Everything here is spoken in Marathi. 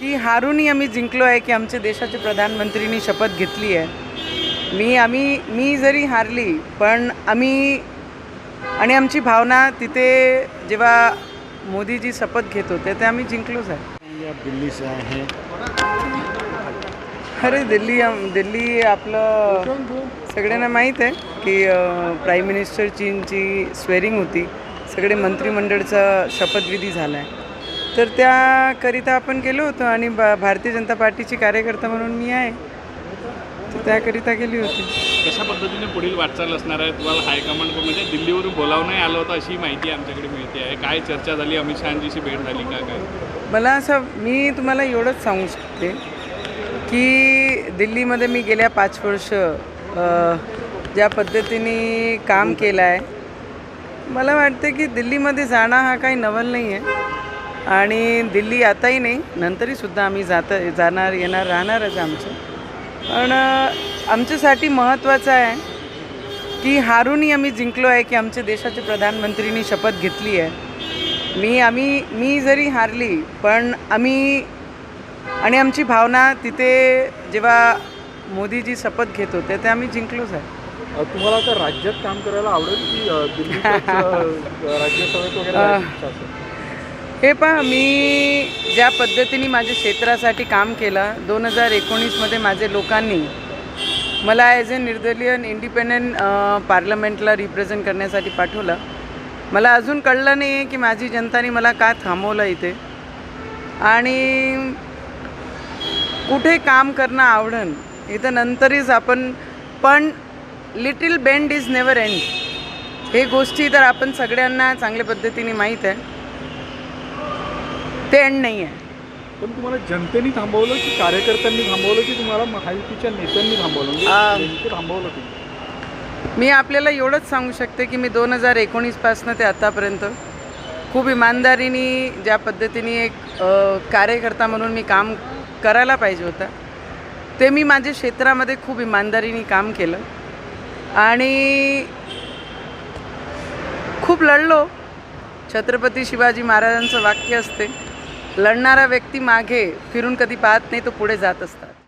की हारूनही आम्ही जिंकलो आहे की आमच्या देशाचे प्रधानमंत्रींनी शपथ घेतली आहे. मी आम्ही मी जरी हारली पण आम्ही आणि आमची भावना तिथे जेव्हा मोदीजी शपथ घेत होते ते आम्ही जिंकलोच आहे. या दिल्ली से आए हैं अरे दिल्ली दिल्ली आपलं सगळ्यांना माहीत आहे की प्राईम मिनिस्टर चीनची स्वेरिंग होती. सगळे मंत्रिमंडळचा शपथविधी झाला आहे तर त्याकरिता आपण गेलो होतो आणि बा भारतीय जनता पार्टीची कार्यकर्ता म्हणून मी आहे. तर त्याकरिता गेली होती. कशा पद्धतीने पुढील वाटचाल असणार आहे? तुम्हाला हायकमांड म्हणजे दिल्लीवरून बोलावणंही आलं होतं अशी माहिती आमच्याकडे मिळते आहे. काय चर्चा झाली? अमित शहाजीशी भेट झाली का? काय? मला असं मी तुम्हाला एवढंच सांगू शकते की दिल्लीमध्ये मी गेल्या पाच वर्ष अ, ज्या पद्धतीने काम केलं आहे मला वाटतं की दिल्लीमध्ये जाणं हा काही नवल नाही आहे आणि दिल्ली आताही नाही नंतरही सुद्धा आम्ही जात जाणार येणार राहणारच आमचं. पण आमच्यासाठी महत्त्वाचं आहे की हारूनही आम्ही जिंकलो आहे की आमच्या देशाचे प्रधानमंत्रींनी शपथ घेतली आहे. मी आम्ही मी जरी हारली पण आम्ही आणि आमची भावना तिथे जेव्हा मोदीजी शपथ घेत होते ते आम्ही जिंकलोच आहे. तुम्हाला आता राज्यात काम करायला आवडेल की राज्यसभेत वगैरे? हे पहा मी ज्या पद्धतीने माझ्या क्षेत्रासाठी काम केलं दोन हजार एकोणीसमध्ये माझे लोकांनी मला ॲज अ निर्दलीय इंडिपेंडंट पार्लमेंटला रिप्रेझेंट करण्यासाठी पाठवलं. मला अजून कळलं नाही आहे की माझी जनताने मला का थांबवलं इथे. आणि कुठे काम करणं आवडन इथं नंतरच आपण पण little bend is never end हे गोष्टी तर आपण सगळ्यांना चांगल्या पद्धतीने माहीत आहे. ते एंड नाही आहे पण तुम्हाला जनतेने थांबवलं की कार्यकर्त्यांनी थांबवलं की तुम्हाला महायुतीच्या नेत्यांनी थांबवलं? म्हणजे नेमकं थांबवलं तुम्ही? मी आपल्याला एवढंच सांगू शकते की मी दोन हजार एकोणीसपासनं ते आत्तापर्यंत खूप इमानदारीने ज्या पद्धतीने एक अ, कार्यकर्ता म्हणून मी काम करायला पाहिजे होतं ते मी माझ्या क्षेत्रामध्ये खूप इमानदारीने काम केलं. आणि खूप लढलो. छत्रपती शिवाजी महाराजांचं वाक्य असते लढणारा व्यक्ती मागे फिरून कधी पाहत नाही तो पुढे जात असतात.